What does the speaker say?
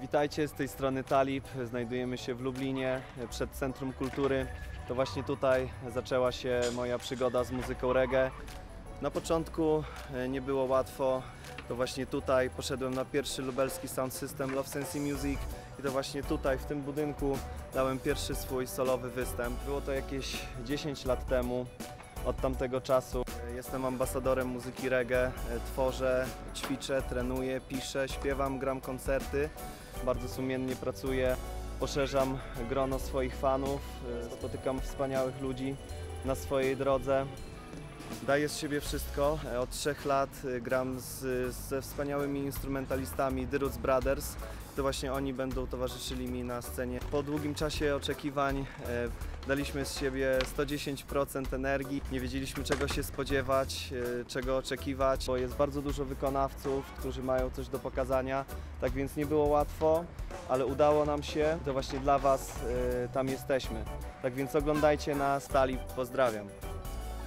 Witajcie, z tej strony Talib. Znajdujemy się w Lublinie przed Centrum Kultury. To właśnie tutaj zaczęła się moja przygoda z muzyką reggae. Na początku e, nie było łatwo. To właśnie tutaj poszedłem na pierwszy lubelski sound system Love Sensi Music i to właśnie tutaj, w tym budynku dałem pierwszy swój solowy występ. Było to jakieś 10 lat temu. Od tamtego czasu e, jestem ambasadorem muzyki reggae. E, Tworzę, ćwiczę, trenuję, piszę, śpiewam, gram koncerty. Bardzo sumiennie pracuję. Poszerzam grono swoich fanów. E, Spotykam wspaniałych ludzi na swojej drodze. Daję z siebie wszystko. E, Od trzech lat e, gram z, ze wspaniałymi instrumentalistami The Roots Brothers. To właśnie oni będą towarzyszyli mi na scenie. Po długim czasie oczekiwań e, daliśmy z siebie 110% energii. Nie wiedzieliśmy czego się spodziewać, czego oczekiwać, bo jest bardzo dużo wykonawców, którzy mają coś do pokazania. Tak więc nie było łatwo, ale udało nam się. To właśnie dla Was tam jesteśmy. Tak więc oglądajcie nas, Stali. Pozdrawiam